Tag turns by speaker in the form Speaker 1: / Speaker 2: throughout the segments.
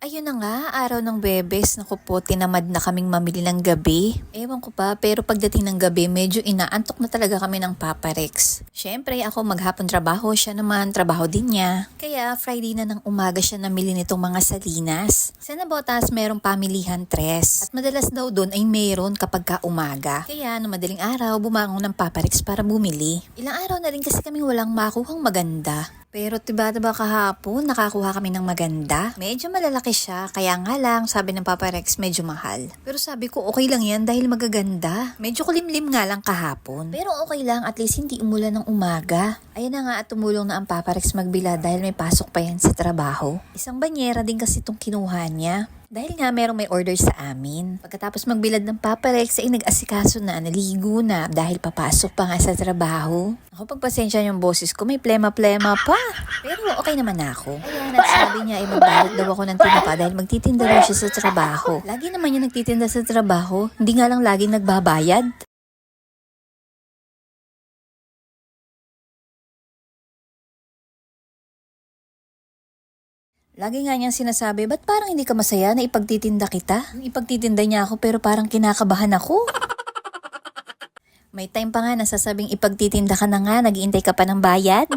Speaker 1: Ayun na nga, araw ng Bebes. Naku po, tinamad na kaming mamili ng gabi. Ewan ko pa, pero pagdating ng gabi, medyo inaantok na talaga kami ng Papa Rex. Siyempre, ako maghapon trabaho, siya naman trabaho din niya. Kaya Friday na ng umaga siya namili nitong mga salinas. Sa Nabotas, merong pamilihan tres. At madalas daw doon ay mayroon kapag ka umaga. Kaya no madaling araw, bumangon ng Papa Rex para bumili. Ilang araw na rin kasi kaming walang makuhang maganda. Pero tiba diba kahapon, nakakuha kami ng maganda. Medyo malalaki siya, kaya nga lang, sabi ng Papa Rex, medyo mahal. Pero sabi ko, okay lang yan dahil magaganda. Medyo kulimlim nga lang kahapon. Pero okay lang, at least hindi umulan ng umaga. Ayan na nga at tumulong na ang Papa Rex magbila dahil may pasok pa yan sa trabaho. Isang banyera din kasi itong kinuha niya. Dahil nga merong may order sa amin. Pagkatapos magbilad ng Papa Rex ay nag-asikaso na, naligo na dahil papasok pa nga sa trabaho. Ako pagpasensya yung boses ko, may plema-plema pa. Pero okay naman ako. Ayan, at sabi niya ay magbalot daw ako ng tinapa dahil magtitinda raw siya sa trabaho. Lagi naman yung nagtitinda sa trabaho, hindi nga lang laging nagbabayad. Lagi nga niyang sinasabi, ba't parang hindi ka masaya na ipagtitinda kita? Ipagtitinda niya ako pero parang kinakabahan ako. May time pa nga nasasabing ipagtitinda ka na nga, nagiintay ka pa ng bayad.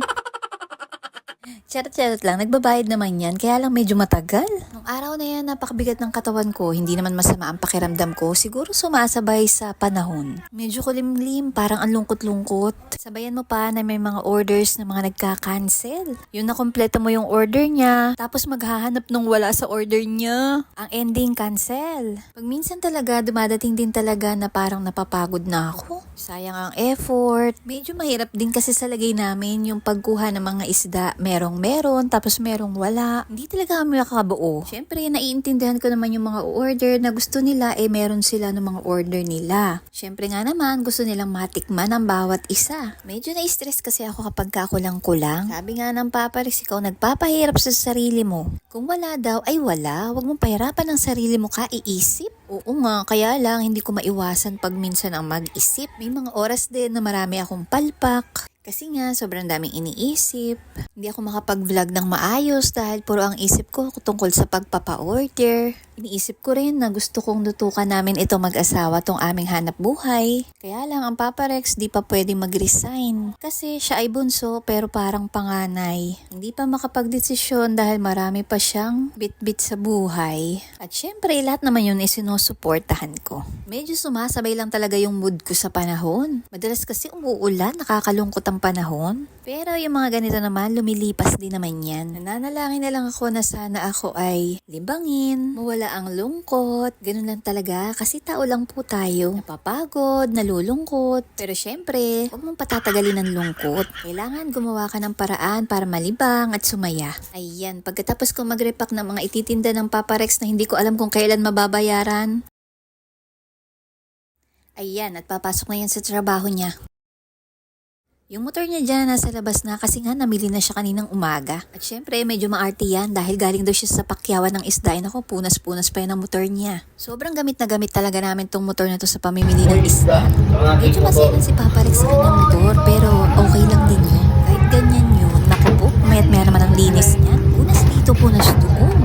Speaker 1: Charot-charot lang, nagbabayad naman yan, kaya lang medyo matagal. Nung araw na yan, napakabigat ng katawan ko, hindi naman masama ang pakiramdam ko, siguro sumasabay sa panahon. Medyo kulimlim, parang ang lungkot-lungkot. Sabayan mo pa na may mga orders na mga nagka-cancel. Yun na kompleto mo yung order niya, tapos maghahanap nung wala sa order niya. Ang ending, cancel. Pag minsan talaga, dumadating din talaga na parang napapagod na ako. Sayang ang effort. Medyo mahirap din kasi sa lagay namin yung pagkuha ng mga isda. Merong meron, tapos merong wala. Hindi talaga kami makakabuo. Siyempre, naiintindihan ko naman yung mga order na gusto nila, eh meron sila ng mga order nila. Siyempre nga naman, gusto nilang matikman ang bawat isa. Medyo na-stress kasi ako kapag kakulang-kulang. Sabi nga ng Papa Rex, ikaw nagpapahirap sa sarili mo. Kung wala daw, ay wala. Huwag mong pahirapan ang sarili mo ka, iisip. Oo nga, kaya lang hindi ko maiwasan pag minsan ang mag-isip. May mga oras din na marami akong palpak. Kasi nga, sobrang daming iniisip. Hindi ako makapag-vlog ng maayos dahil puro ang isip ko tungkol sa pagpapa-order. Iniisip ko rin na gusto kong lutukan namin ito mag-asawa tong aming hanap buhay. Kaya lang, ang Papa Rex di pa pwedeng mag-resign. Kasi siya ay bunso pero parang panganay. Hindi pa makapag-desisyon dahil marami pa siyang bit-bit sa buhay. At syempre, lahat naman yun isinusuportahan ko. Medyo sumasabay lang talaga yung mood ko sa panahon. Madalas kasi umuulan, nakakalungkot ang panahon. Pero yung mga ganito naman, lumilipas din naman yan. Nananalangin na lang ako na sana ako ay libangin, mawala ang lungkot. Ganun lang talaga kasi tao lang po tayo. Napapagod, nalulungkot. Pero syempre, huwag mong patatagalin ang lungkot. Kailangan gumawa ka ng paraan para malibang at sumaya. Ayan, pagkatapos ko mag-repack ng mga ititinda ng Papa Rex na hindi ko alam kung kailan mababayaran. Ayan, at papasok na yan sa trabaho niya. Yung motor niya dyan nasa labas na kasi nga namili na siya kaninang umaga. At syempre medyo maarte yan dahil galing daw siya sa pakyawan ng isda. Nako, punas-punas pa yan ang motor niya. Sobrang gamit na gamit talaga namin tong motor na to sa pamimili ng isda. Medyo masilan si Papa Rex sa kanyang motor pero okay lang din yun. Kahit ganyan yun, naku po, mayat maya naman ang linis niya. Punas dito, punas doon.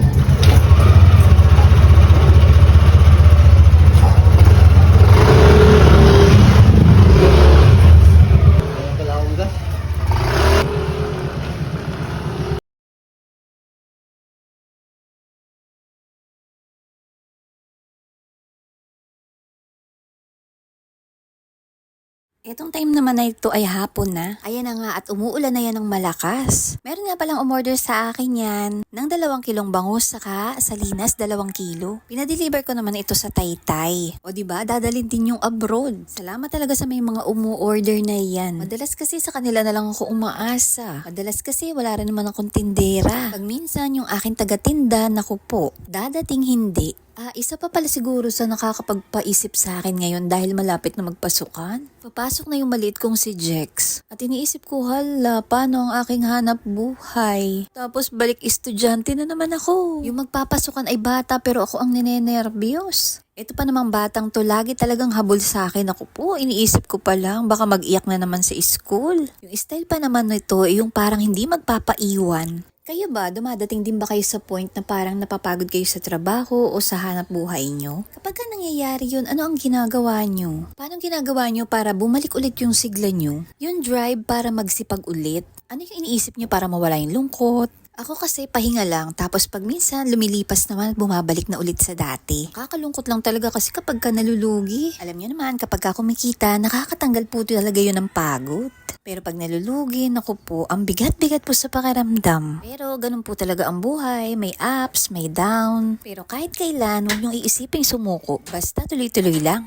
Speaker 1: Etong time naman na ito ay hapon na. Ayan na nga at umuulan na yan ng malakas. Meron nga palang umorder sa akin yan ng dalawang kilong bangus saka salinas dalawang kilo. Pinadeliver ko naman ito sa Taytay. O di ba dadalhin din yung abroad. Salamat talaga sa may mga umu-order na yan. Madalas kasi sa kanila na lang ako umaasa. Madalas kasi wala rin naman akong tindera. Pag minsan yung aking taga-tinda, naku po, dadating hindi. Ah, isa pa pala siguro sa nakakapagpaisip sa akin ngayon dahil malapit na magpasukan. Papasok na yung maliit kong si Jex. At iniisip ko, hala, paano ang aking hanap buhay? Tapos balik estudyante na naman ako. Yung magpapasukan ay bata pero ako ang ninenervyos. Ito pa namang batang to, lagi talagang habol sa akin. Ako po, iniisip ko pa lang, baka mag-iyak na naman sa school. Yung style pa naman nito, yung parang hindi magpapaiwan. Kayo ba, dumadating din ba kayo sa point na parang napapagod kayo sa trabaho o sa hanap buhay nyo? Kapag ka nangyayari yun, ano ang ginagawa nyo? Paano ginagawa nyo para bumalik ulit yung sigla nyo? Yung drive para magsipag ulit? Ano yung iniisip nyo para mawala yung lungkot? Ako kasi pahinga lang, tapos pag minsan lumilipas naman bumabalik na ulit sa dati. Kakalungkot lang talaga kasi kapag ka nalulugi. Alam niyo naman, kapag ka kumikita, nakakatanggal po talaga yun ng pagod. Pero pag nalulugi, naku po, ang bigat-bigat po sa pakiramdam. Pero ganun po talaga ang buhay, may ups, may down. Pero kahit kailan, huwag niyong iisiping sumuko. Basta tuloy-tuloy lang.